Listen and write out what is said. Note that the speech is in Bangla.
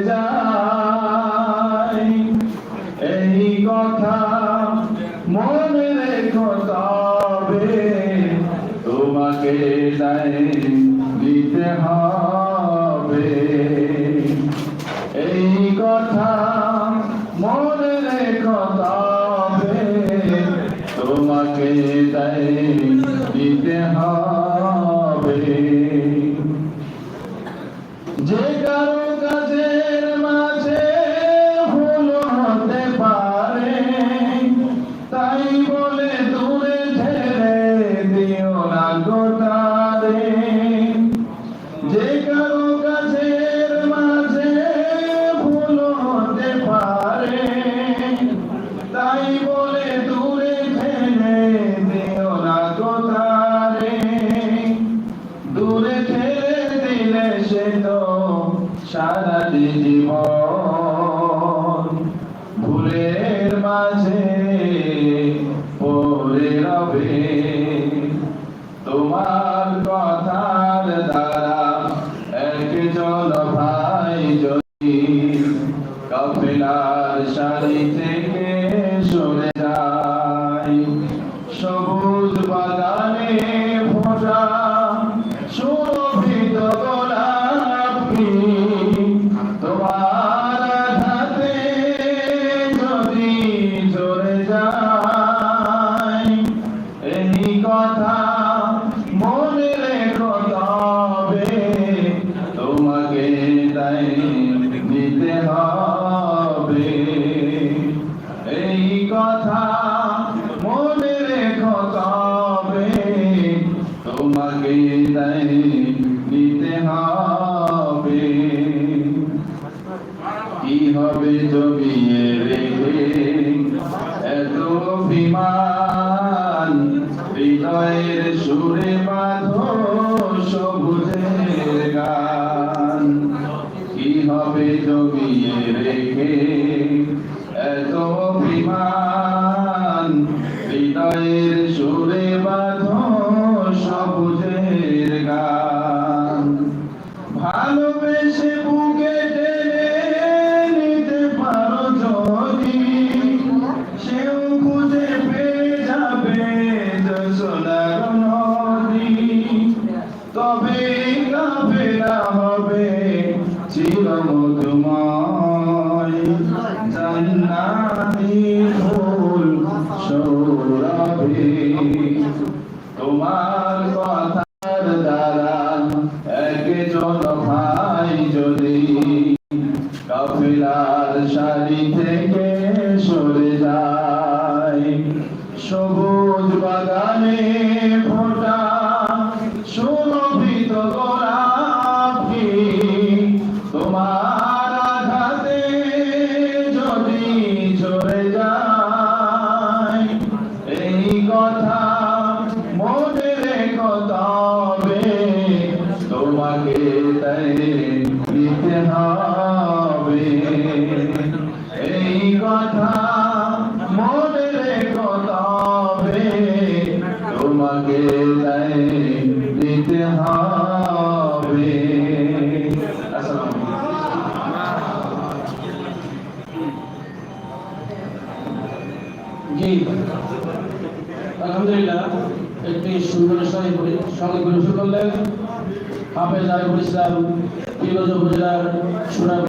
যাই। কথা মনে রেখো তোমাকে তাই হবে। কথা মনে তবে তাই জীবন কথা মনে রেখো তবে। তোমাকে তাই দিতে হবে। এই কথা মনে রেখো তবে। তোমাকে তাই দিতে হবে। কি হবে জমিয়ে রেখে? এত অভিমান। হৃদয়ের সুরে বাঁধো সবুজের গান। কি হবে জমিয়ে রেখে তোমার কথার দ্বারা একজন ভাই যদি কাফেলার সারি থেকে সরে যায় সবুজ দিতে আলহামদুলিল্লাহ একটি সুন্দর সঙ্গে পরিবেশন করলেন হাফেজ আরিফুল ইসলাম ফিরোজ উপজেলার সুনাম